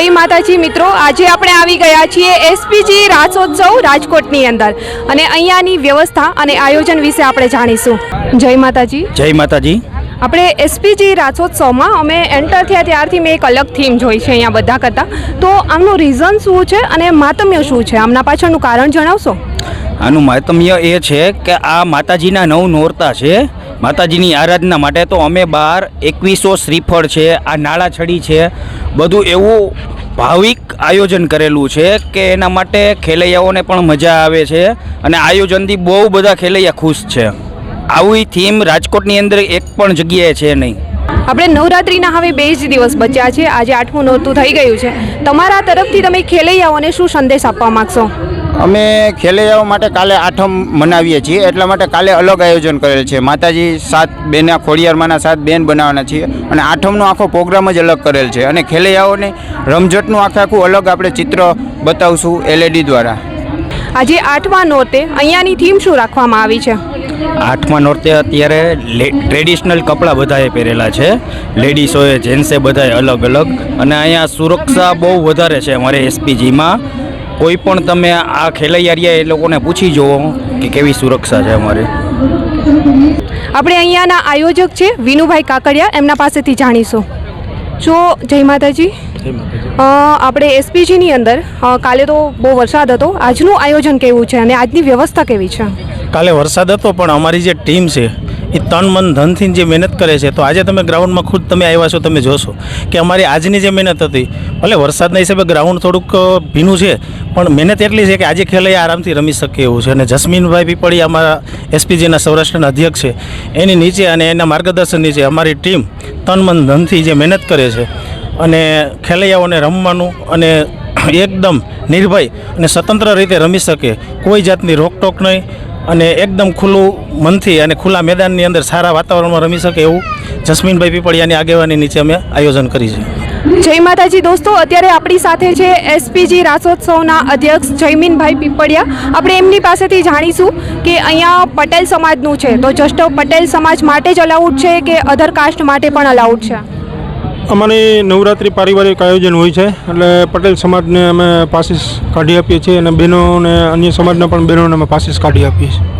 જય માતાજી મિત્રો આજે આપણે આવી ગયા છીએ એસપીજી રાસોત્સવ રાજકોટની અંદર. અને અહીંયાની વ્યવસ્થા અને આયોજન વિશે આપણે જાણીશું. જય માતાજી. જય માતાજી. આપણે એસપીજી રાસોત્સવમાં અમે એન્ટર થયા ત્યારથી મેં એક અલગ થીમ જોઈ છે અહીંયા બધા કરતાં. તો આમનું રીઝન શું છે અને માતમ્ય શું છે? આમના પાછળનું કારણ જણાવશો? આનું માતમ્ય એ છે કે આ માતાજીના નવ નોરતા છે. માતાજીની આરાધના માટે તો અમે બહાર એકવીસો શ્રીફળ છે, આ નાળા છડી છે, બધું એવું ભાવિક આયોજન કરેલું છે કે એના માટે ખેલૈયાઓને પણ મજા આવે છે અને આયોજનથી બહુ બધા ખેલૈયા ખુશ છે. આવી થીમ રાજકોટની અંદર એક પણ જગ્યાએ છે નહીં. આપણે નવરાત્રિના હવે બે જ દિવસ બચ્યા છે, આજે આઠમું નોરતું થઈ ગયું છે. તમારા તરફથી તમે ખેલૈયાઓને શું સંદેશ આપવા માગશો? અમે ખેલૈયાઓ માટે કાલે આઠમ મનાવીએ છીએ એટલા માટે કાલે અલગ આયોજન કરેલ છે. માતાજી સાત બેના ખોડિયારમાંના સાત બેન બનાવવાના છીએ અને આઠમનો આખો પ્રોગ્રામ જ અલગ કરેલ છે. અને ખેલૈયાઓને રમઝટનું આખે આખું અલગ આપણે ચિત્ર બતાવશું એલઈડી દ્વારા. આજે આઠમા નોરતે અહીંયાની થીમ શું રાખવામાં આવી છે? આઠમા નોરતે અત્યારે ટ્રેડિશનલ કપડાં બધાએ પહેરેલા છે. લેડીઝોએ જેન્ટ્સે બધાએ અલગ અલગ અને અહીંયા સુરક્ષા બહુ વધારે છે અમારે એસપીજીમાં કોઈ પણ તમે આ ખેલૈયારિયા એ લોકોને પૂછી જુઓ કે કેવી સુરક્ષા છે અમારે. આપણે અહીંયાના આયોજક છે વિનુભાઈ કાકડિયા એમના પાસેથી જાણીશું. જો જય માતાજી. આપણે એસપીજીની અંદર કાલે તો બહુ વરસાદ હતો. આજનું આયોજન કેવું છે અને આજની વ્યવસ્થા કેવી છે? કાલે વરસાદ હતો પણ અમારી જે ટીમ છે એ તન મન ધનથી જે મહેનત કરે છે તો આજે તમે ગ્રાઉન્ડમાં ખુદ તમે આવ્યા છો તમે જોશો કે અમારી આજની જે મહેનત હતી ભલે વરસાદના હિસાબે ગ્રાઉન્ડ થોડુંક ભીનું છે, પણ મહેનત એટલી છે કે આજે ખેલૈયા આરામથી રમી શકે એવું છે. અને જસ્મીનભાઈ પીપળી અમારા એસપીજીના સૌરાષ્ટ્રના અધ્યક્ષ છે. એની નીચે અને એના માર્ગદર્શન નીચે અમારી ટીમ તન મન ધનથી જે મહેનત કરે છે અને ખેલૈયાઓને રમવાનું અને એકદમ નિર્ભય અને સ્વતંત્ર રીતે રમી શકે. કોઈ જાતની રોકટોક નહીં અને એકદમ ખુલ્લું મનથી અને ખુલ્લા મેદાનની અંદર સારા વાતાવરણમાં રમી શકે એવું જસ્મીનભાઈ પીપળિયાની આગેવાની નીચે અમે આયોજન કરી છે. જય માતાજી દોસ્તો, અત્યારે આપણી સાથે છે એસપીજી રાસોત્સવના અધ્યક્ષ જયમીનભાઈ પીપળિયા. આપણે એમની પાસેથી જાણીશું કે અહીંયા પટેલ સમાજનું છે. તો જસ્ટ પટેલ સમાજ માટે જ અલાઉડ છે કે અધર કાસ્ટ માટે પણ અલાઉડ છે? અમારી નવરાત્રિ પારિવારિક આયોજન હોય છે, એટલે પટેલ સમાજને અમે પાસીસ કાઢી આપીએ છીએ અને બહેનોને અન્ય સમાજના પણ બહેનોને અમે પાસીસ કાઢી આપીએ છીએ.